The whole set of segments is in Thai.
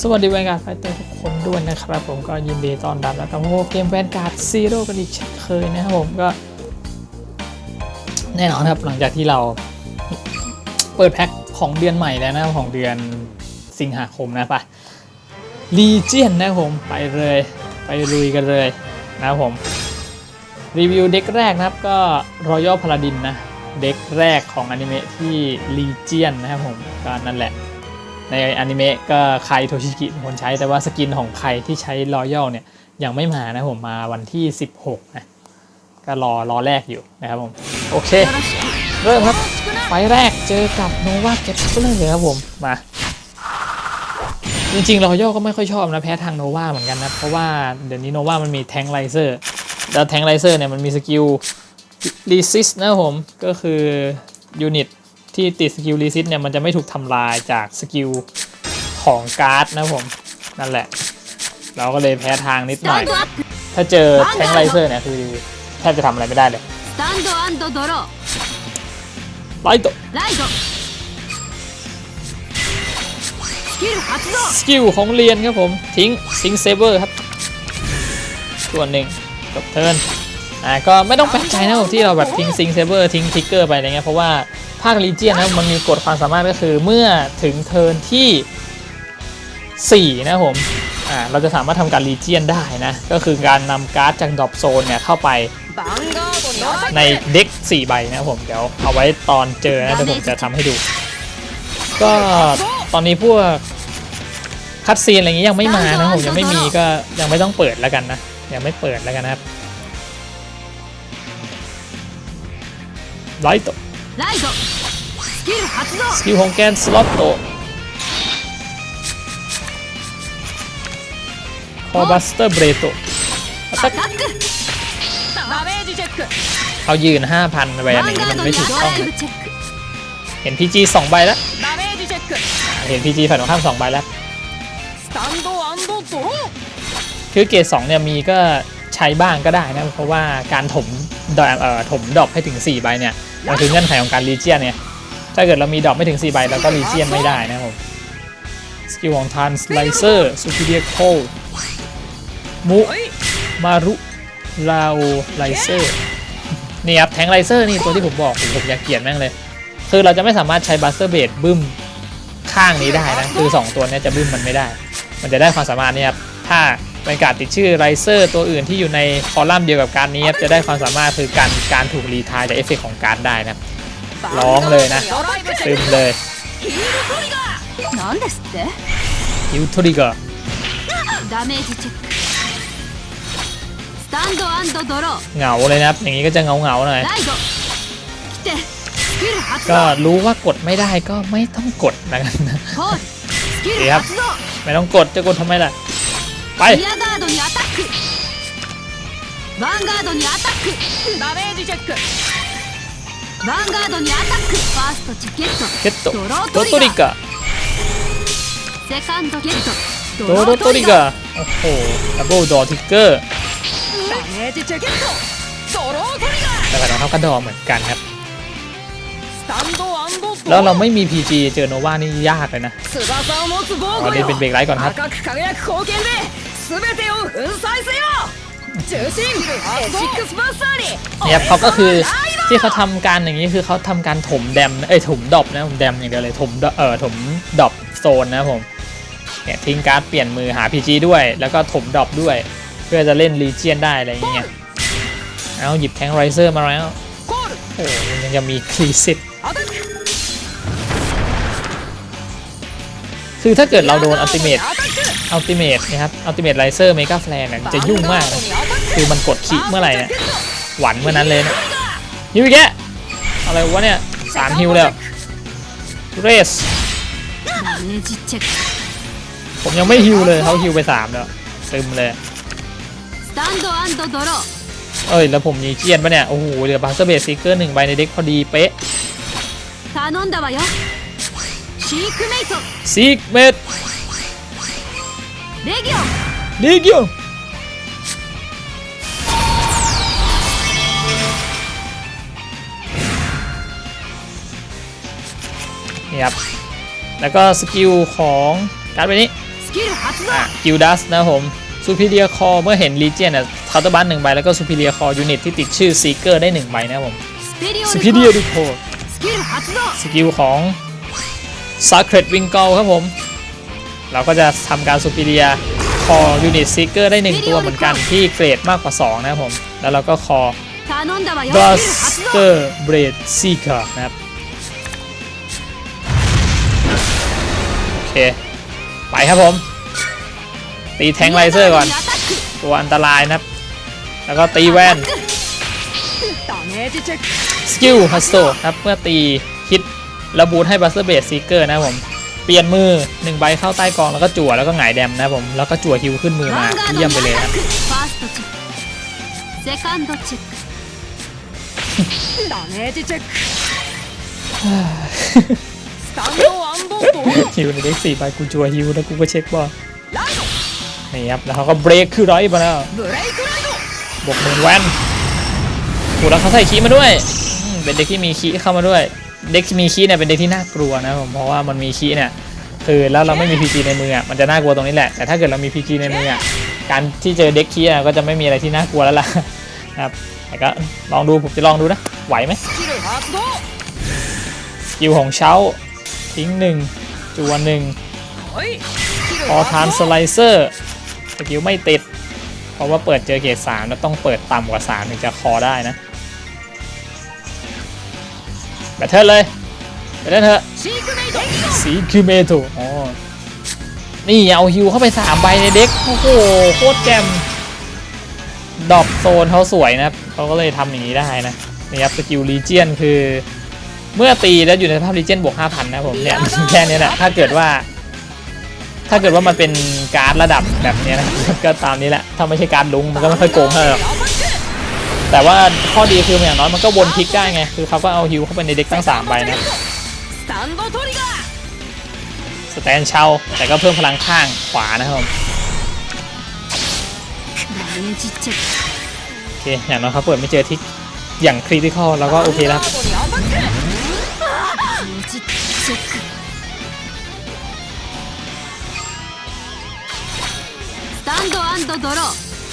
สวัสดีแวนการ์ดไฟเตอร์ทุกคนด้วยนะครับผมก็ยินดีต้อนรับแล้วกับโมเกมแวนการ์ดซีโร่กันอีกเช่นเคยนะครับผมก็ แน่นอนครับหลังจากที่เราเปิดแพ็คของเดือนใหม่แล้วนะของเดือนสิงหาคมนะปะลีเจียนนะผมไปเลยไปลุยกันเลยนะผม รีวิวเด็กแรกนะครับก็รอยัลพาราดินนะ เด็กแรกของอนิเมะที่ลีเจียนนะครับผมก็นั่นแหละ ในอนิเมะก็ใครโทชิกิเป็นคนใช้แต่ว่าสกินของใครที่ใช้ Royal เนี่ยยังไม่มานะผมมาวันที่ 16 นะ ก็รอรอแรกอยู่นะครับผม โอเค เริ่มครับ ไฟแรกเจอกับโนวาเก็ตเลยครับผม มา จริงๆ Royal ก็ไม่ค่อยชอบนะแพ้ทางโนวาเหมือนกันนะ เพราะว่าเดี๋ยวนี้โนวามันมีแทงไลเซอร์แล้วแทงไลเซอร์เนี่ยมันมีสกิล resist นะผมก็คือยูนิต ที่ติดสกิล resist เนี่ยมันจะไม่ถูกทำลายจากสกิลของการ์ดนะครับผม นั่นแหละ เราก็เลยแพ้ทางนิดหน่อย ถ้าเจอแทงไลเซอร์เนี่ยคือแทบจะทำอะไรไม่ได้เลย スタンドドロー ไลต์ ライドスキル発動 สกิลของเรียนครับผม ทิ้งซิงเซเบอร์ครับ ส่วนหนึ่งจบเทิร์นอ่าก็ไม่ต้องแปลกใจนะผมที่เราแบบทิ้งซิงเซเบอร์ทิ้งทิกเกอร์ไปอะไรเงี้ยเพราะว่า ภาคลีเจียนนะมันมีกฎความสามารถก็คือเมื่อถึงเทิร์นที่ 4 นะผมอ่าเราจะสามารถทำการลีเจียนได้นะ ก็คือการนำการ์ดจากดอบโซนเนี่ยเข้าไปในเด็ก4 ใบนะผมเดี๋ยวเอาไว้ตอนเจอนะเดี๋ยวผมจะทำให้ดู ก็ตอนนี้พวกคัดซีนอะไรเงี้ยยังไม่มานะผมยังไม่มีก็ยังไม่ต้องเปิดแล้วกันนะยังไม่เปิดแล้วกันนะครับไลท์ ライドスキル発動スキルของแกนสล็อตโตคอบัสเตอร์เบรโตอัตดัเขายืน 5,000ใบอันนี้มันไม่ถูกต้องเห็นพีจีสองใบแล้ว เห็นพีจีฝันของข้ามสองใบแล้ว คือเกรดสองเนี่ยมีก็ใช้บ้างก็ได้นะ เพราะว่าการถมดออ่อถมดอกให้ถึง 4 ใบเนี่ย มันคือเงื่อนไขของการรีเจียนเนี่ย ถ้าเกิดเรามีดอกไม่ถึง 4 ใบเราก็รีเจียนไม่ได้นะครับผม สกิลของทานสไลเซอร์ซูพิเดียโคมุมารุลาโอไลเซอร์นี่ครับแทงไลเซอร์นี่ตัวที่ผมบอกผมอยากเกลียดแม่งเลย คือเราจะไม่สามารถใช้บัสเตอร์เบดบึ้มข้างนี้ได้นะ คือ 2 ตัวนี้จะบึ้มมันไม่ได้ มันจะได้ความสามารถเนี่ยครับถ้า บรรยากาศติดชื่อไรเซอร์ตัวอื่นที่อยู่ในคอลัมน์เดียวกับการนี้จะได้ความสามารถคือการการถูกรีทายจากเอฟเฟกของการได้นะร้องเลยนะซึมเลยยูทริกอร์เหงาเลยนะอย่างนี้ก็จะเงาเงาหน่อยก็รู้ว่ากดไม่ได้ก็ไม่ต้องกดนะครับไม่ต้องกดจะกดทำไมล่ะ ไป リアガードにアタックヴァンガードにアタックダメージチェックヴァンガードにアタックファーストチケット เคตโต ドロー โต トリ โตริ ガー กะ セカンドゲット โตโตโตริกะโอ้โหดับเบิลดอทิกเกอร์ ダメージチェケットドロートリガー แต่กับน้องเขากระดอเหมือนกันครับ スタンドド แล้วเราไม่มี PG เจอโนวานี่ยากเลยนะตอนนี้เป็นเบรกไรก่อนครับเนี่ยเขาก็คือที่เขาทำการอย่างนี้คือเขาทำการถมแดมเอ้ยถมดอบนะผมแดมอย่างเดียวเลยถมเอ่อถมดอบโซนนะผมเนี่ยทิ้งการ์ดเปลี่ยนมือหา PG ด้วย แล้วก็ถมดอบด้วย เพื่อจะเล่นรีเจียนได้อะไรอย่างเงี้ยเอาหยิบแทงไรเซอร์มาแล้วโอ้ยังจะมีคลีซิต คือถ้าเกิดเราโดนอัลติเมตอัลติเมตนะครับอัลติเมตไลเซอร์เมกาแฟร์เนี่ยจะยุ่งมากคือมันกดขีเมื่อไหร่เนี่ยหวันเมื่อนั้นเลยนะฮิวแกอะไรวะเนี่ยสามฮิวแล้วเรสผมยังไม่ฮิวเลยเขาฮิวไปสามแล้วซึมเลยเอ้ยแล้วผมมีเกียนปะเนี่ย โอ้โหเหลือบัสเซอร์เบสซิกเกอร์หนึ่งใบในเด็กพอดีเป๊ะ 頼んだわよシークメイト ซิกเมด レギオン ลิกิโอนี่ครับ แล้วก็สกิลของ การ์ดใบนี้ スキル発動 อ่ะกิลดัสนะครับผมซูพิเรียคอเมื่อเห็นลีเจียนอ่ะคาร์ตบันหนึ่งใบ แล้วก็ซูพิเรียคอยูนิตที่ติดชื่อซีเกอร์ได้หนึ่งใบนะครับผม スペリオ ซู ル พิเรีย コ ดิโค スキル発動 สกิลของ s a c r e d Wingle ครับผม เราก็จะทำการสุปีเดียคอยูนิตซิกเกอร์ได้ 1 ตัวเหมือนกันที่เกรดมากกว่า 2 นะครับผม แล้วเราก็คอดัสเตอร์เบรดซีเกอร์นะครับ โอเค ไปครับผม ตีแทงไลเซอร์ก่อน ตัวอันตรายนะครับ แล้วก็ตีแว่นสกิลฮัสโตครับเมื่อตีฮิต ระบูทให้บัสเตเบสซีเกอร์นะผม เปลี่ยนมือ1ใบเข้าใต้กองแล้วก็จั่วแล้วก็หงายแดมนะผม แล้วก็จั่วฮิวขึ้นมือมาเยี่ยมไปเลยครับฮิวในเด็กสี่ใบกูจั่วฮิวแล้วกูก็เช็คบอลนี่ครับแล้วเขาก็เบรกคือร้อยไปแล้วบวกหนึ่งแวนโอ้แล้วเขาใส่ขีมาด้วย เป็นเด็กที่มีขีเข้ามาด้วย เด็กมีคีเนี่ยเป็นเด็กที่น่ากลัวนะผมเพราะว่ามันมีคีเนี่ยคือแล้วเราไม่มีพีจีในมือมันจะน่ากลัวตรงนี้แหละแต่ถ้าเกิดเรามีพีจีในมือการที่เจอเด็กคีก็จะไม่มีอะไรที่น่ากลัวแล้วล่ะครับแต่ก็ลองดูผมจะลองดูนะไหวไหมกิวของเช้าทิ้งหนึ่งจัวหนึ่งออทานสไลเซอร์สกิลไม่ติด เพราะว่าเปิดเจอเกรสามแล้วต้องเปิดต่ำกว่าสามถึงจะคอได้นะ แบทเทิลเลยไบทเทิลเถอะสีคิวเมโตอ๋อนี่เอาฮิวเข้าไปสามใบในเด็กโอ้โหโคตรแกมดอบโซนเขาสวยนะครับเขาก็เลยทำอย่างนี้ได้นะนี่ครับสกิลรีเจนคือ เมื่อตีแล้วอยู่ในภาพรีเจนบวก5,000นะผมเนี่ยแค่นี้แหละถ้าเกิดว่า ถ้าเกิดว่ามันเป็นการ์ดระดับแบบนี้นะก็ตามนี้แหละถ้าไม่ใช่การลุงมันก็ไม่ค่อยโกงเท่าไหร่ แต่ว่าข้อดีคืออย่างน้อยมันก็วนพิกได้ไง คือเขาก็เอาฮิวเข้าไปในเด็กตั้ง3ามใบนะสแตนเชาแต่ก็เพิ่มพลังข้างขวานะครับโอเค อย่างน้อยเขาเปิดไม่เจอทิกอย่างคริติคอลแล้วก็โอเคแล้ว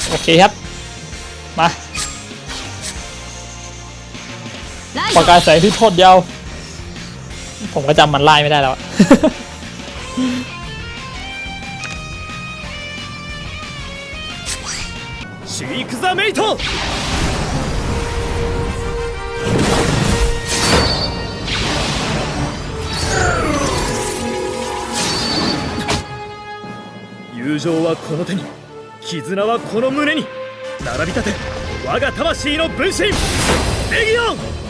โอเคครับ มา ป ド ระกายแสงที่โทษยาว ผมก็จำมันไล่ไม่ได้แล้วอะ シーク・ザ・メイト友情はこの手に絆はこの胸に並び立て我が魂の分身レギオン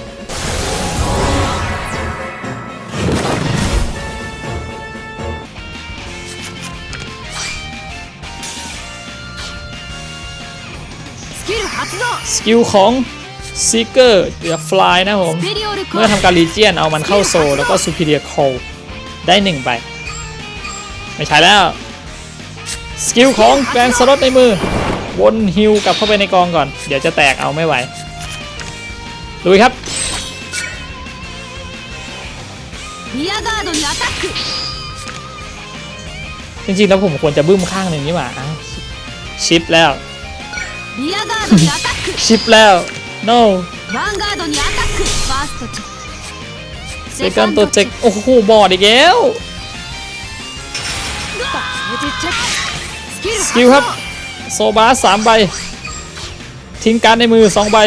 สกิลของซิกเกอร์เดือฟลายนะผม เมื่อทำการรีเจียนเอามันเข้าโซ แล้วก็ซูเปเรียคลได้หนึ่งไป ไม่ใช่แล้ว สกิลของแกงสลอดในมือ วนฮิลกลับเข้าไปในกองก่อน เดี๋ยวจะแตกเอาไม่ไหวดูครับจริงๆแล้วผมควรจะบึ้มข้างหนึ่งนี่หว่าชิปแล้ว リアガードにアタック ชิปแล้ว no ヴァンガードにアタックファーストチェック เซกันตัวเจ็กโอ้โห บอดอีกแล้ว ダメージチェックスキル สกิลครับ โซบาสสามใบ ทิ้งการดในมือสองใบ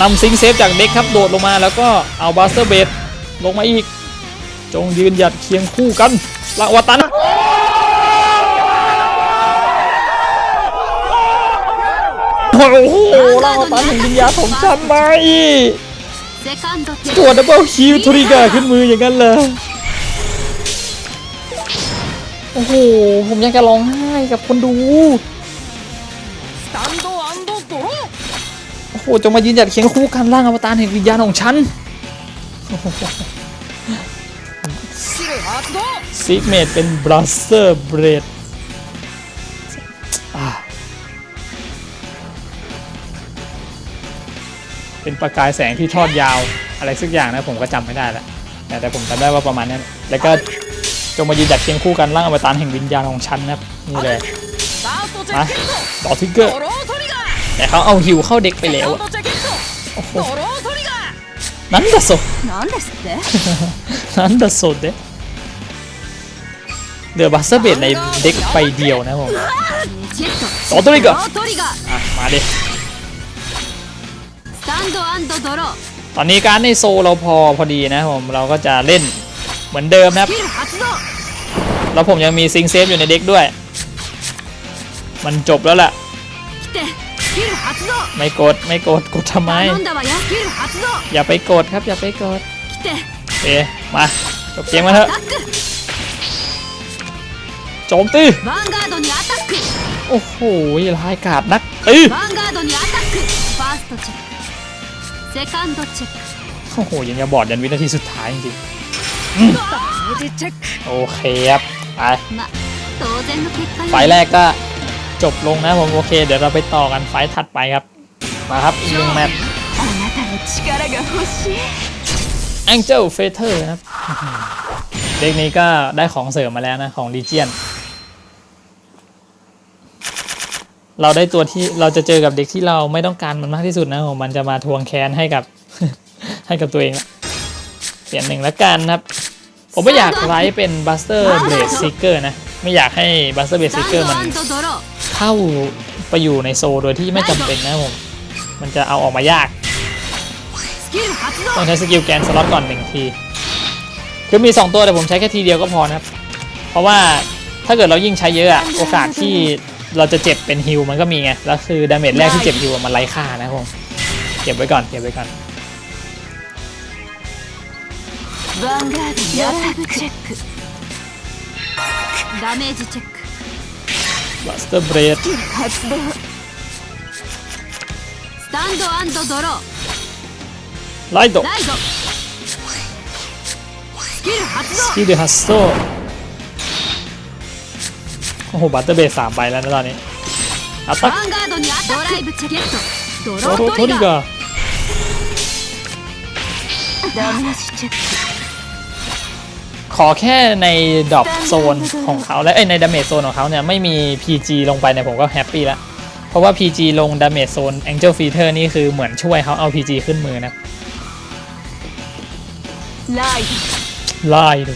นำซิงค์เซฟจากเด็กครับ โดดลงมาแล้วก็เอาบัสเตอร์เบดลงมาอีก จงยืนหยัดเคียงคู่กันละวตันโอ้โหลาวตันแห่งวิญญาณของฉันไปตัวดับเบิลคิวทริเกอร์ขึ้นมืออย่างนั้นเลยโอ้โห ผมยังจะร้องไห้กับคนดู โอ้โห จงมายืนหยัดเคียงคู่กันล่างอวตารแห่งวิญญาณของฉัน ซิกเมดเป็นบลัสเตอร์เบรดเป็นประกายแสงที่ทอดยาวอะไรสักอย่างนะผมก็จำไม่ได้แล้วแต่ผมจำได้ว่าประมาณนั้น แล้วก็จงมายืนจัดเคียงคู่กันร่างอวตารแห่งวิญญาณของฉันนะนี่เลยมาต่อทิกเกอร์แต่เขาเอาฮิวเข้าเด็กไปแล้วโอ้โหนั่นดะโซนั่นดะโซเด เดือบัสเซเบตในเด็กไปเดียวนะผมต่อตัวอีกอะมาดิตอนนี้การในโซเราพอพอดีนะผมเราก็จะเล่นเหมือนเดิมนะแล้วผมยังมีซิงเซฟอยู่ในเด็กด้วย มันจบแล้วล่ะ ไม่กดไม่กดกดทำไม อย่าไปกดครับอย่าไปกดเอ๊มาจบเกมมาเถอะ โจมตีโอ้โหร้ายกาดนักตีโอ้โหยังจะบอดยันวินาทีสุดท้ายจริงโอเคครับไปไฟแรกก็จบลงนะผมโอเค เดี๋ยวเราไปต่อกันไฟถัดไปครับ มาครับอีกหนึ่งแมตช์แองเจิลเฟเธอร์ครับเด็กนี้ก็ได้ของเสริมมาแล้วนะ ของลีเจียน เราได้ตัวที่เราจะเจอกับเด็กที่เราไม่ต้องการมันมากที่สุดนะผมมันจะมาทวงแค้นให้กับ ให้กับตัวเองเปลี่ยนหนึ่งแล้วกันครับ ผมไม่อยากไลฟ์เป็นบัสเตอร์เบรดซิเกอร์นะ ไม่อยากให้บัสเตอร์เบรดซิเกอร์มันเข้าไปอยู่ในโซโดยที่ไม่จำเป็นนะผม มันจะเอาออกมายาก ต้องใช้สกิลแกนสล็อตก่อนหนึ่งที คือมี 2 ตัวแต่ผมใช้แค่ทีเดียวก็พอนะครับ เพราะว่าถ้าเกิดเรายิ่งใช้เยอะโอกาสที่ เราจะเจ็บเป็นฮิลมันก็มีไง แล้วคือดาเมจแรกที่เจ็บฮิลอะมันไร้ค่านะครับผม เก็บไว้ก่อน เก็บไว้ก่อน ヴァンガードにアタックチェックダメージチェック Buster Blade 発動スタンドドロー ไลโด ライドスキル発 ส 動 กิลเดฮัส โอ้โห บัตเตอร์เบสสามไปแล้วนะตอนนี้อัตตัโอ้ทริกาขอแค่ในดรอปโซนของเขาและในดาเมจโซนของเขาเนี่ยไม่มี PG ลงไปเนี่ยผมก็แฮปปี้ละเพราะว่า PG ลงดาเมจโซน Angel Feeder นี่คือเหมือนช่วยเขาเอา PG ขึ้นมือนะไล่ไล่ดู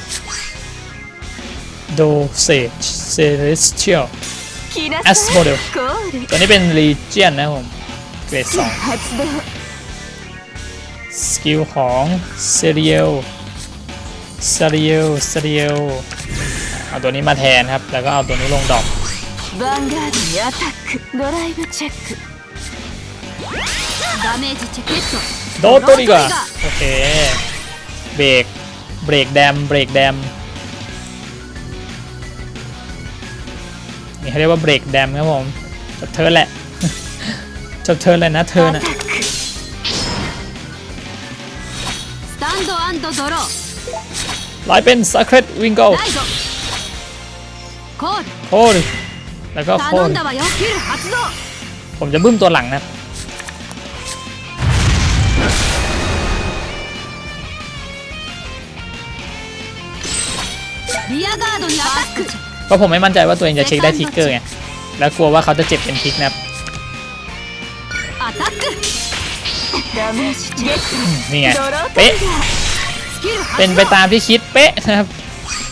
โดเซจ Celestial S Model ตัวนี้เป็น Legion นะผม เกรดสองสกิลของ Serial Serial Serial เอาตัวนี้มาแทนครับ แล้วก็เอาตัวนี้ลงดอกโดตริกะโอเค เบรก เบรกแดม เบรกแดม เาเรียกว่าเบรกแดมครับผมจบเธอแหละจบเธอเลยนะเธอนะลายเป็นสักเรตวิงโกโคดแล้วก็โคดผมจะบึ้มตัวหลังนะเรียกาアガードにアタック เพราะผมไม่มั่นใจว่าตัวเองจะเช็คได้ทิกเกอร์ไงแล้วกลัวว่าเขาจะเจ็บเป็นทิกนะครับนี่ไงเป๊ะเป็นไปตามที่คิดเป๊ะนะครับ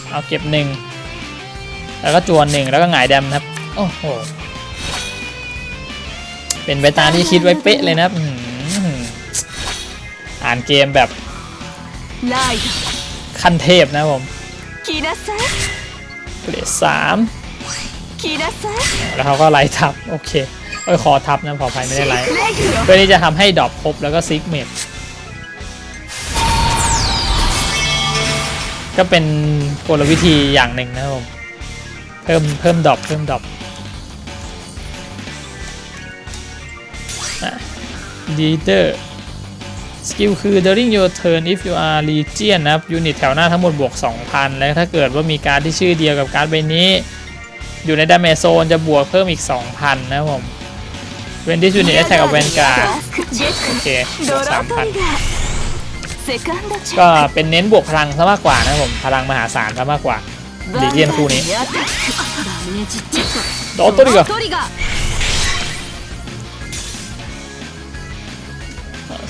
เอาเก็บหนึ่งแล้วก็จวนหนึ่งแล้วก็หงายแดมครับโอ้โหเป็นไปตามที่คิดไว้เป๊ะเลยนะครับอ่านเกมแบบขั้นเทพนะผม เกรดสามแล้วเขาก็ไล่ทับ โอเคเอ้ขอทับนะขออภัยไม่ได้ไล่เพื่อที่จะทำให้ดรอปครบแล้วก็ซิกเมดก็เป็นกลวิธีอย่างหนึ่งนะผมเพิ่มเพิ่มดรอปเพิ่มดรอปดีเตอร์ สกิลคือ during your turn if you are legion นะยูนิตแถวหน้าทั้งหมดบวก 2,000 และถ้าเกิดว่ามีการที่ชื่อเดียวกับการใบนี้ อยู่ในดาเมจโซนจะบวกเพิ่มอีก 2,000 นะผมเวนดี้ยูนิตแอทแทกกับแวนการ์โอเคบวก3,000 ก็เป็นเน้นบวกพลังซะมากกว่านะผม พลังมหาศาลซะมากกว่าดีเยี่ยนคู่นี้โดนตัวดีกว่า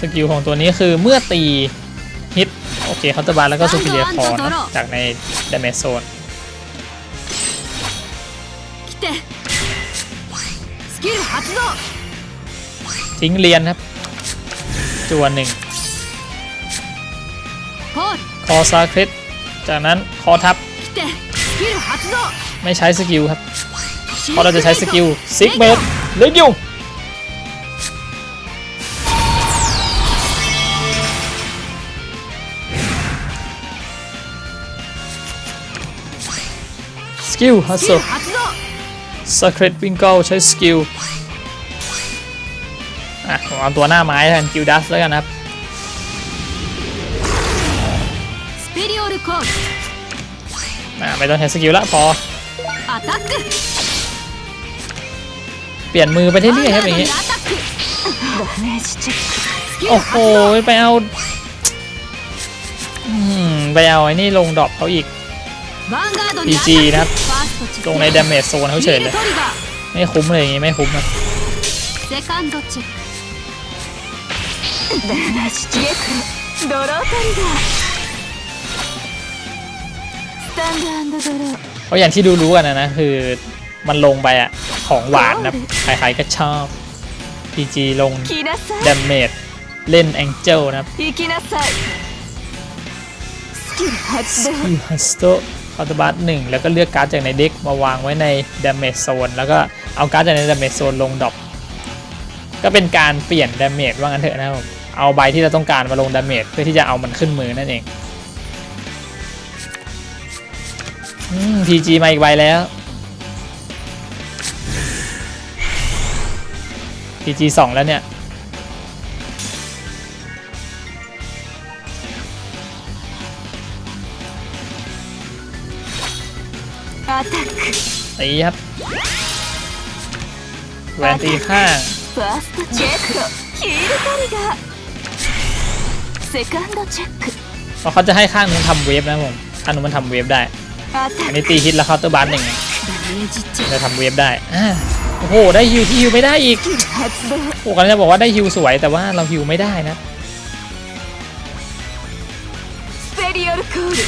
สกิลของตัวนี้คือเมื่อตีฮิตโอเคเขาจะบานแล้วก็ซูเปอร์เดียคอร์จากในเดเมโซนทิ้งเรียนครับจวนหนึ่งคอซาคริสจากนั้นคอทับ ไม่ใช้สกิลครับเพราะเราจะใช้สกิลซิกเมดหรือยุง สกิลฮัสโซสักเครดวิงเกิลใช้สกิลอะผมเอาตัวหน้าไม้แทนกิลดัสแล้วกันครับอะไม่ต้องใช้สกิลละพอ เปลี่ยนมือไปเรื่อยๆครับอย่างนี้ โอ้โห ไปเอาไปเอาไอ้นี่ลงดรอปเขาอีกบีจีนะครับ ตรงในดาเมจโซนเขาเฉยเลย ไม่คุ้มเลยอย่างงี้ไม่คุ้มนะเพราะอย่างที่ดูรู้กันนะนะ คือมันลงไปอะของหวานนะใครๆก็ชอบ PG ลงดาเมจเล่นแองเจลนะครับสกิฮั คาร์ตบัสหนึ่งแล้วก็เลือกการ์ดจากในเด็กมาวางไว้ในดาเมจโซนแล้วก็เอาการ์ดจากในดาเมจโซนลงดรอปก็เป็นการเปลี่ยนดาเมจว่างั้นเถอะนะครับ เอาใบที่เราต้องการมาลงดาเมจเพื่อที่จะเอามันขึ้นมือนั่นเองอืม PG มาอีกใบแล้ว PG สองแล้วเนี่ย ตีครับแหวนตีข้าง ファーストチェックヒールトリガーセカンドチェック เพราะเขาจะให้ข้างนึงทำเวฟนะผมข้างนึงมันทำเวฟได้ アタ อัน ッ นี้ตีฮิตแล้วเคาน์เตอร์บาร์หนึ่งไง クダメージチェッ จะทำเวฟได้อ่าโอ้โห ได้ฮิวที่ฮิวไม่ได้อีก ク発動 โอ้กันจะบอกว่าได้ฮิวสวยแต่ว่าเราฮิวไม่ได้นะ スペリオルコール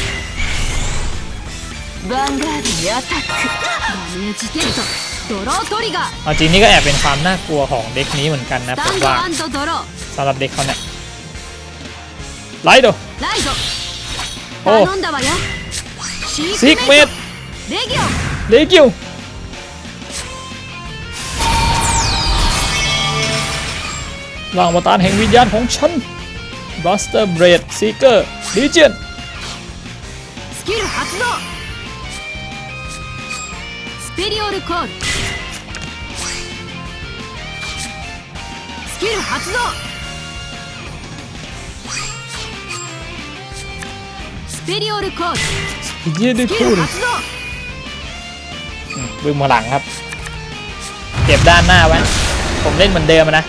ヴァンガードにアタックダメージゲットドロートリガー เอาจริงนี่ก็แอบเป็นความน่ากลัวของเด็กนี้เหมือนกันนะ ス ผ タ ม ンド ว่า ドロー สำหรับเด็กเขาเนี่ยไลท์ดู ライドお頼んだわよシーซิกเมด レギオン เลกิวร่างอวตารแห่งวิญญาณของฉันบัสเตอร์เบรดซีเกอร์ลีเจียน スキル発動ス ペリオルコールスキル発動スペリオルコール เยียด スキ คู ル ล 発動 บึ้มมาหลังครับ เก็บด้านหน้าไว้ ผมเล่นเหมือนเดิมอะนะ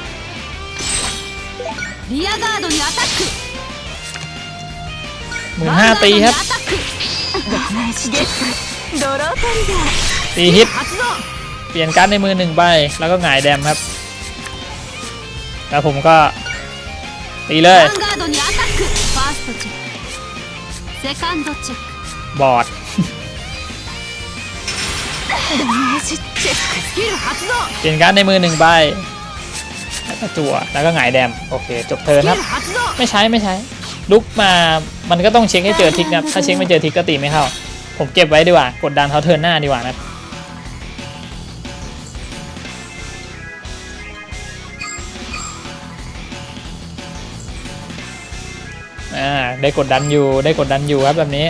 リアガードにアタック หมื่นห้าตีครับ アタックダメージゲットドロートリガー ตีฮิต เปลี่ยนการในมือหนึ่งใบ แล้วก็หงายแดมครับ แล้วผมก็ ตีเลย บอดเปลี่ยนการในมือหนึ่งใบแล้วก็จั่วแล้วก็หงายแดม โอเค จบเทิร์นครับ ไม่ใช้ไม่ใช้ ลุกมา มันก็ต้องเช็คให้เจอทิกนะถ้าเช็คไม่เจอทิกก็ตีไม่เข้า ผมเก็บไว้ดีกว่า กดดันเขาเทิร์นหน้าดีกว่านะ อ่าได้กดดันอยู่ได้กดดันอยู่ครับแบบนี้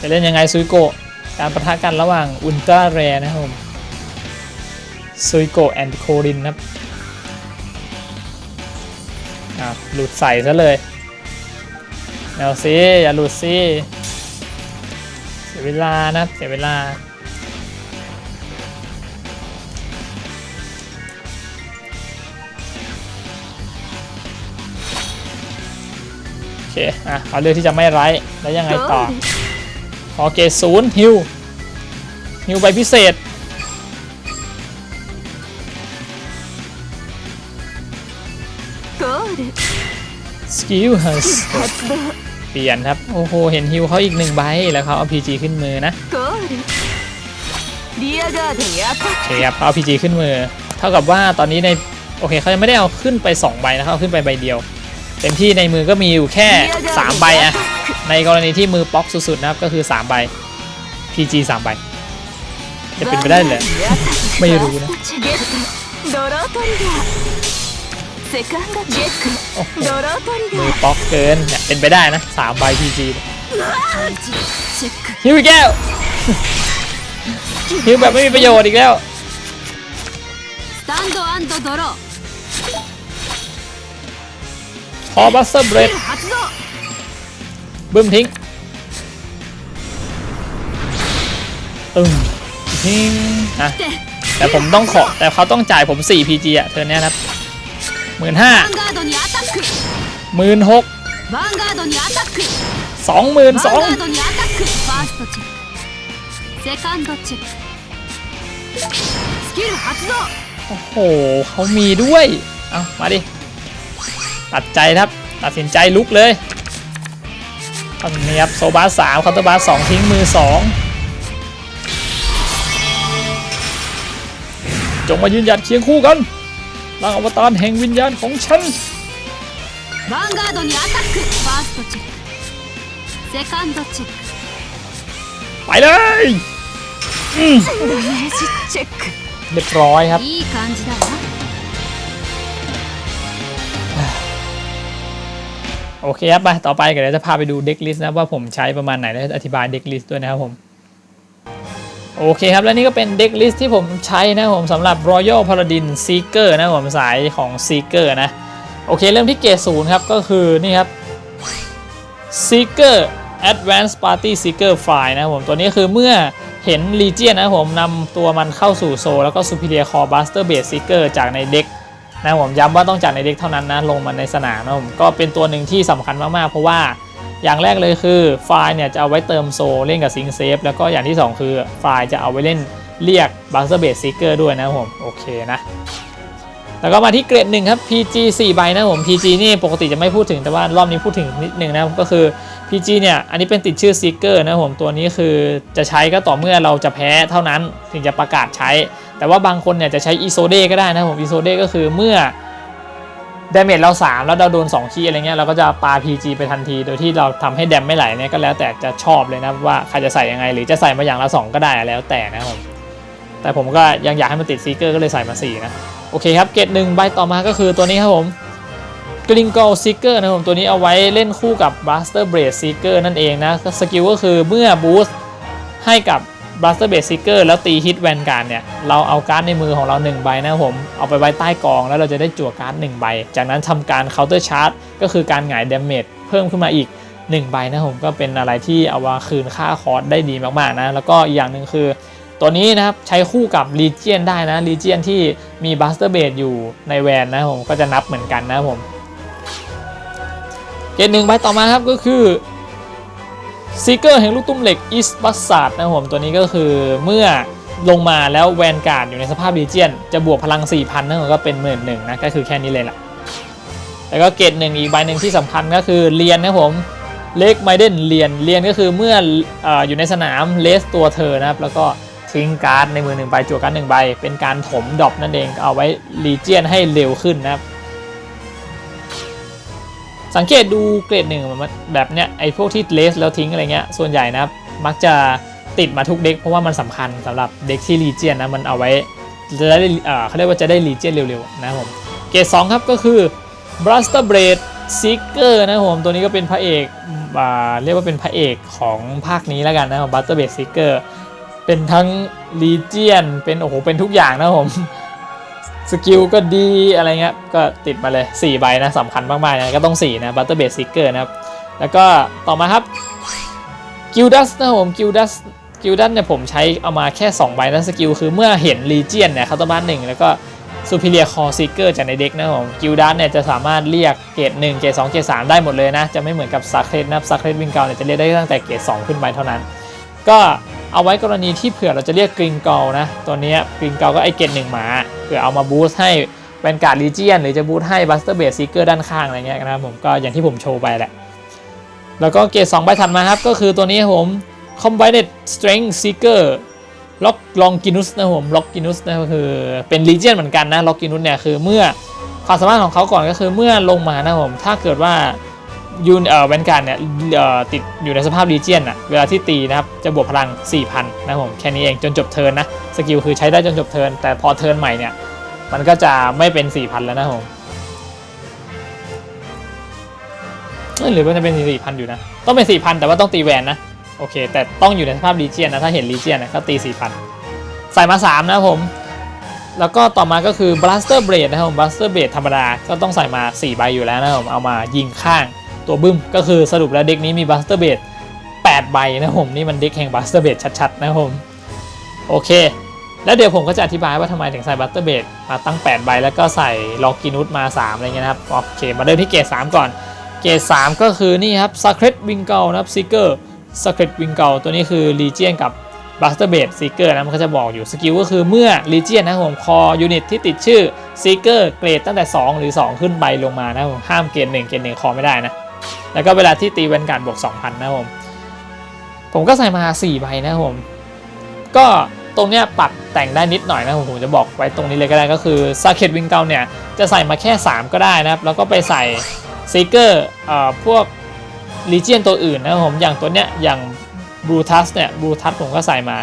จะเล่นยังไงซุยโกะการประทะกันระหว่างอุลตร้าแรนะครับผมซุยโกะแอนด์โครินครับอะหลุดใส่ซะเลยเอาสิอย่าหลุดสิเสียเวลานะเสียเวลา เคอะเขาเลือกที่จะไม่ไร้แล้วยังไงต่อโอเคศูนย์ฮิวฮิวไปพิเศษสกิลฮัสเปลี่ยนครับ โอ้โห เห็นฮิวเขาอีกหนึ่งใบ แล้วเขาเอาพีจีขึ้นมือนะโอเคครับเอาพีจีขึ้นมือ เท่ากับว่าตอนนี้ใน โอเคเขาจะไม่ได้เอาขึ้นไป 2 ใบนะครัเอาขึ้นไปใบเดียว เต็มที่ในมือก็มีอยู่แค่ 3 ใบอะในกรณีที่มือป๊อกสุดๆนะครับก็คือ 3 ใบ PG 3 ใบ จะเป็นไปได้เหร่ไม่รู้นะมือป๊อกเกินเนี่ยเป็นไปได้นะสามใบ PG ฮิวแก้วฮิวแบบไม่มีประโยชน์อีกแล้ว อบัสเซอร์เบรดบึ้มทิ้งตึ้งทิ้งนะแต่ผมต้องขอแต่เขาต้องจ่ายผม 4 PG อะเธอเนี้ยครับหมื่นห้าหมื่นหกสองหมื่นสองโอ้โห เขามีด้วย เอามาดิ ตัดใจครับ ตัดสินใจลุกเลยตอนนี้ครับโซบาสามคาร์ตบาสองทิ้งมือสองจงมายืนหยัดเคียงคู่กันร่างอวตารแห่งวิญญาณของฉันヴァンガードにアタックファーストチェックセカンドチェックไปเลยうんチเรียบร้อยครับいい感じだわ โอเคครับไปต่อไปเดี๋ยวจะพาไปดูเด็กลิสต์นะว่าผมใช้ประมาณไหนแล้วอธิบายเด็กลิสต์ด้วยนะครับผมโอเคครับ และนี่ก็เป็นเด็กลิสต์ที่ผมใช้นะผมสำหรับ Royal Paladin Seeker นะผมสายของ Seeker นะ โอเค เริ่มที่เกรดศูนย์ครับ ก็คือนี่ครับ Seeker Advanced Party Seeker File นะผมตัวนี้คือเมื่อเห็น Legion นะผมนำตัวมันเข้าสู่โซ แล้วก็ Superior Core Buster Base Seeker จากในเด็ก นะผมย้ำว่าต้องจัดในเด็กเท่านั้นนะลงมาในสนามนะผมก็เป็นตัวหนึ่งที่สำคัญมากๆ เพราะว่าอย่างแรกเลยคือไฟล์เนี่ยจะเอาไว้เติมโซเล่นกับซิงเซฟแล้วก็อย่างที่ 2 คือไฟล์จะเอาไว้เล่นเรียกบัสเซอร์เบสซิกเกอร์ด้วยนะผมโอเคนะ แล้วก็มาที่เกรดหนึ่งครับ PG 4 ใบนะผม PG นี่ปกติจะไม่พูดถึงแต่ว่ารอบนี้พูดถึงนิดหนึ่งนะก็คือ PG เนี่ยอันนี้เป็นติดชื่อซิกเกอร์นะผมตัวนี้คือจะใช้ก็ต่อเมื่อเราจะแพ้เท่านั้นถึงจะประกาศใช้ แต่ว่าบางคนเนี่ยจะใช้อีโซเดก็ได้นะผมอีโซเดก็คือเมื่อดาเมจเรา 3 แล้วเราโดน2คีย์อะไรเงี้ยเราก็จะปา PG ไปทันที โดยที่เราทำให้แดมไม่ไหลเนี่ยก็แล้วแต่จะชอบเลยนะว่าใครจะใส่ยังไง หรือจะใส่มาอย่างละ 2 ก็ได้แล้วแต่นะครับผมแต่ผมก็ยังอยากให้มันติดซีเกอร์ก็เลยใส่มา4นะ โอเคครับเกตหนึ่งใบต่อมาก็คือตัวนี้ครับผมกริงโกซีเกอร์นะครับผมตัวนี้เอาไว้เล่นคู่กับ Buster b r a d e Seeker นั่นเองนะสกิลก็คือเมื่อบูสต์ให้กับ Buster b a s e Seeker แล้วตีฮิตแวนการ์ดเนี่ย เราเอาการ์ดในมือของเรา 1 ใบนะครับผม เอาไปไว้ใต้กองแล้วเราจะได้จั่วการ์ด1ใบ จากนั้นทำการ Counter Charge ก็คือการหงาย Damage เพิ่มขึ้นมาอีก 1 ใบนะผมก็เป็นอะไรที่เอามาคืนค่าคอร์สได้ดีมากๆนะแล้วก็อีกอย่างหนึ่งคือ ตัวนี้นะครับใช้คู่กับ Legion ได้นะ Legion ที่มี Buster b a s e อยู่ในแวนนะผมก็จะนับเหมือนกันนะผมเกณฑ์หนึ่งใบต่อมาครับก็คือซีเกอร์แห่งลูกตุ้มเหล็กอิสบัสซาดนะผมตัวนี้ก็คือเมื่อลงมาแล้วแวนการ์ดอยู่ในสภาพดีเจียน จะบวกพลัง 4,000นั่นก็เป็นหมื่นหนึ่งนะก็คือแค่นี้เลยล่ะ แล้วก็เกตหนึ่งอีกใบหนึ่งที่สำคัญก็คือเรียนนะผมเล็กไมเดนเรียนเรียนก็คือเมื่อออยู่ในสนามเลสตัวเธอนะครับแล้วก็ ทิ้งการ์ดในมือหนึ่งใบจั่วการ์ดหนึ่งใบ เป็นการถมดรอปนั่นเองเอาไว้ลีเจียนให้เร็วขึ้นนะครับ สังเกตดูเกรดหนึ่งแบบเนี้ยไอพวกที่เลสแล้วทิ้งอะไรเงี้ยส่วนใหญ่นะครับมักจะติดมาทุกเด็กเพราะว่ามันสำคัญสำหรับเด็กที่รีเจียนนะมันเอาไว้จะได้เขาเรียกว่าจะได้รีเจียนเร็วๆนะครับผมเกรด2ครับก็คือ Blaster Blade Seeker นะครับผมตัวนี้ก็เป็นพระเอกอเรียกว่าเป็นพระเอกของภาคนี้แล้วกันนะครับ Blaster Blade Seeker เป็นทั้งรีเจียนเป็นโอ้โหเป็นทุกอย่างนะผมสกิลก็ดีอะไรเงี้ยก็ติดมาเลย 4 ใบนะสำคัญมากๆนะก็ต้อง 4 นะ Butter Base Seeker นะครับ แล้วก็ต่อมาครับ g i l d u s นะผม g i l d u s g i l d u s เนี่ยผมใช้เอามาแค่ 2 ใบนะสกิลคือเมื่อเห็น Legion เนี่ยเขาตบ้านหนึ่งแล้วก็ Superior Core Seeker จากในเด็กนะผมกิลดัสเนี่ยจะสามารถเรียกเกรด1เกรด2เกรด3ได้หมดเลยนะ จะไม่เหมือนกับซักเรดนะซักเรดวิงเกลเนี่ยจะเรียกได้ตั้งแต่เกรด2ขึ้นไปเท่านั้น ก็ เอาไว้กรณีที่เผื่อเราจะเรียกกริงเกลนะตัวนี้กริงเกลก็ไอเกรด1หมาเผื่อเอามาบูสต์ให้แวนการ์ดลีเจียนหรือจะบูสต์ให้บัสเตอร์เบสซีเกอร์ด้านข้างอะไรเงี้ยนะครับผมก็อย่างที่ผมโชว์ไปแหละ แล้วก็เกรด2ใบถัดมาครับ ก็คือตัวนี้ผม Combined Strength Seeker ล็อกลองกินุสนะผมล็อกกินุสนะก็คือเป็นลีเจียนเหมือนกันนะล็อกกินุสเนี่ยคือเมื่อความสามารถของเขาก่อนก็คือเมื่อลงมานะผมถ้าเกิดว่า ยูนเอ่อแวนการ์ดเนี่ยเอ่อติดอยู่ในสภาพลีเจียนอะเวลาที่ตีนะครับ จะบวกพลัง 4,000 นะผมแค่นี้เองจนจบเทิร์นนะ สกิลคือใช้ได้จนจบเทิร์นแต่พอเทิร์นใหม่เนี่ย มันก็จะไม่เป็น 4,000 แล้วนะผมหรือว่าจะเป็น 4,000 อยู่นะ ต้องเป็น 4,000 แต่ว่าต้องตีแวนนะ โอเค แต่ต้องอยู่ในสภาพลีเจียนนะ ถ้าเห็นลีเจียนนะก็ตี 4,000 ใส่มา 3 นะผมแล้วก็ต่อมาก็คือ blaster blade นะครับผม blaster blade ธรรมดา ก็ต้องใส่มา 4 ใบอยู่แล้วนะครับผม เอามายิงข้าง ตัวบึ้ม ก็คือสรุปแล้วเด็กนี้มี blaster blade 8ใบนะผม นี่มันเด็กแห่ง blaster blade ชัดๆ นะผม โอเค แล้วเดี๋ยวผมก็จะอธิบายว่าทำไมถึงใส่ blaster blade มาตั้ง 8 ใบ แล้วก็ใส่ล็อกกินุสมา 3 อะไรเงี้ยนะครับ โอเค มาเริ่มที่เกรด3ก่อน เกรด3ก็คือนี่ครับ Sacred w i n g l นะครับ Seeker Sacred w i n g l ตัวนี้คือ Legion กับ Blaster Blade Seeker นะมันก็จะบอกอยู่สกิลก็คือเมื่อ Legion นนะผมคอยูนิตที่ติดชื่อ Seeker เกรดตั้งแต่ 2 หรือ 2 ขึ้นไปลงมานะผมห้ามเกรด1เกรด1คอไม่ได้นะ แล้วก็เวลาที่ตีแวนการ์ดบวก 2,000 นะผม ผมก็ใส่มา 4 ใบนะผม ก็ตรงเนี้ยปรับแต่งได้นิดหน่อยนะผมผมจะบอกไว้ตรงนี้เลยก็ได้ก็คือ Sacred w i n g l เนี่ยจะใส่มาแค่ 3 ก็ได้นะครับ แล้วก็ไปใส่ซีเกอร์เอ่อพวกลีเจียนตัวอื่นนะผมอย่างตัวเนี้ยอย่างบลูทัสเนี่ยบลูทัสผมก็ใส่มา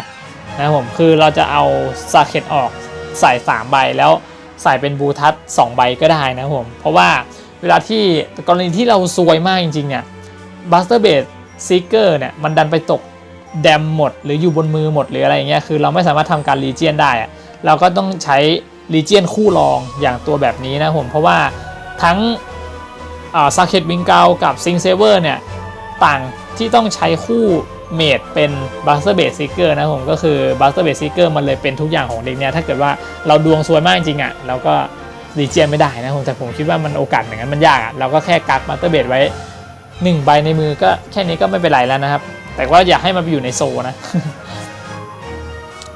นะผมคือเราจะเอาซาเคนออกใส่ 3 ใบแล้วใส่เป็นบลูทัส2ใบก็ได้นะผมเพราะว่า เวลาที่กรณีที่เราซวยมากจริงๆเนี่ยบัสเตอร์เบดซีเกอร์เนี่ยมันดันไปตกแดมหมด หรืออยู่บนมือหมดหรืออะไรอย่างเงี้ยคือเราไม่สามารถทำการลีเจียนได้อะเราก็ต้องใช้ลีเจียนคู่รองอย่างตัวแบบนี้นะผมเพราะว่าทั้งซาเ k ตวิงเกลกับซิงเซเวอร์เนี่ยต่างที่ต้องใช้คู่เมดเป็นบัสเตอร์เบสซิกเกอร์นะผมก็คือบัสเตอร์เบสซิกเกอร์มันเลยเป็นทุกอย่างของเด็กเนี่ยถ้าเกิดว่าเราดวงซวยมากจริงอะ่ะเราก็ รีเจียนไม่ได้นะผมแต่ผมคิดว่ามันโอกาสอย่างนั้นมันยากอะ่ะเราก็แค่กักบัสเตอร์เบสไว้1ใบในมือก็แค่นี้ก็ไม่เป็นไรแล้วนะครับ แต่ว่าอยากให้มันไปอยู่ในโซนะ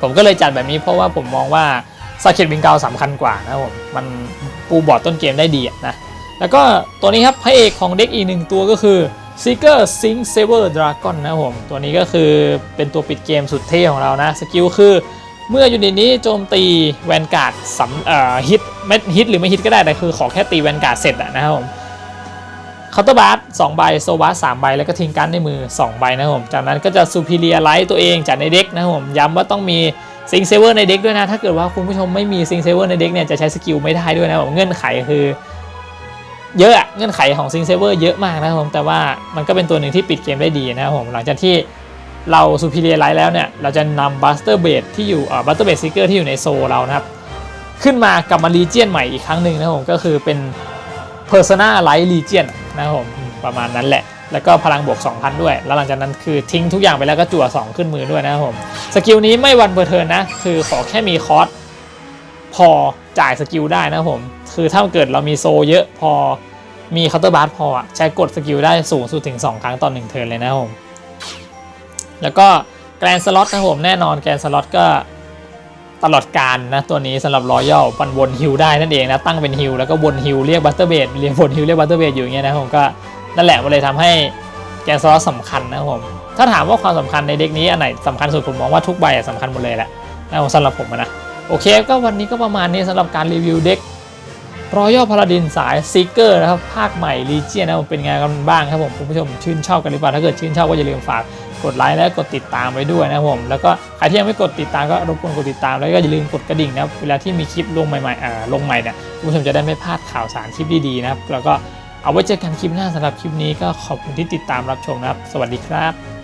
ผมก็เลยจัดแบบนี้เพราะว่าผมมองว่าซาเ k ตวิงเกลสำคัญกว่านะผมมันปูบอร์ดต้นเกมได้ดีะนะแล้วก็ตัวนี้ครับพระเอกของเด็กอีกหนึ่งตัวก็คือ Seeker Sync Saver Dragon นะผม ตัวนี้ก็คือเป็นตัวปิดเกมสุดเท่ของเรานะ สกิลคือ เมื่อยูนิตนี้โจมตีแวนการ์ดสำเอ่อฮิตไม่ฮิตหรือไม่ฮิตก็ได้แต่คือขอแค่ตีแวนการ์ดเสร็จอะนะครับผมเคาน์เตอร์บาร์สองใบโซบาร์สามใบแล้วก็ทิ้งการ์ดในมือ 2 ใบนะครับผมจากนั้นก็จะซูพิเลียไลท์ตัวเองจากในเด็กนะครับผมย้ำว่าต้องมีซิงเซเวอร์ในเด็กด้วยนะ ถ้าเกิดว่าคุณผู้ชมไม่มีซิงเซเวอร์ในเด็กเนี่ยจะใช้สกิลไม่ได้ด้วยนะครับผมเงื่อนไขคือ เยอะอะเงื่อนไขของซิงเซเวอร์เยอะมากนะครับผมแต่ว่ามันก็เป็นตัวหนึ่งที่ปิดเกมได้ดีนะครับผมหลังจากที่ เราซูพิเรียไลท์แล้วเนี่ย เราจะนำบัสเตอร์เบดที่อยู่บัสเตอร์เบดซิเกอร์ที่อยู่ในโซเรานะครับ ขึ้นมากลับมาลีเจียนใหม่อีกครั้งหนึ่งนะครับผมก็คือเป็น Persona Light Legion นะครับผมประมาณนั้นแหละ แล้วก็พลังบวก 2,000 ด้วย แล้วหลังจากนั้นคือทิ้งทุกอย่างไปแล้วก็จั่ว 2 ขึ้นมือด้วยนะครับผมสกิลนี้ไม่วันเปอร์เทิร์นนะคือขอแค่มีคอสพอจ่ายสกิลได้นะครับผมคือถ้าเกิดเรามีโซเยอะพอมีเคาน์เตอร์บาร์พอใช้กดสกิลได้สูงสุดถึง 2 ครั้งต่อ1เทิร์นเลยนะครับผม แล้วก็แกรนสล็อตนะครับผมแน่นอนแกรนสล็อตก็ตลอดการนะตัวนี้สำหรับรอยัลปันวนฮิลได้นั่นเองนะตั้งเป็นฮิลแล้วก็วนฮิลเรียกบัตเตอร์เบดเรียกวนฮิลเรียกบัตเตอร์เบดอยู่เงี้ยนะผมก็นั่นแหละมันเลยทำให้แกรนสล็อตสำคัญนะผมถ้าถามว่าความสำคัญในเด็กนี้อันไหนสำคัญสุดผมมองว่าทุกใบอะสำคัญหมดเลยแหละนะผมสำหรับผมนะโอเคก็วันนี้ก็ประมาณนี้สำหรับการรีวิวเด็กรอยัลพาราดินสายซิกเกอร์นะครับภาคใหม่ลีเจียนนะครับเป็นไงกันบ้างครับผมคุณผู้ชมชื่นชอบกันหรือเปล่าถ้าเกิดชื่นชอบก็อย่าลืมฝาก กดไลค์และกดติดตามไว้ด้วยนะครับผมแล้วก็ใครที่ยังไม่กดติดตามก็รบกวนกดติดตามแล้วก็อย่าลืมกดกระดิ่งนะเวลาที่มีคลิปลงใหม่ๆอ่าลงใหม่เนี่ยคุณผู้ชมจะได้ไม่พลาดข่าวสารคลิปดีๆนะครับแล้วก็เอาไว้เจอกันคลิปหน้าสำหรับคลิปนี้ก็ขอบคุณที่ติดตามรับชมนะครับ สวัสดีครับ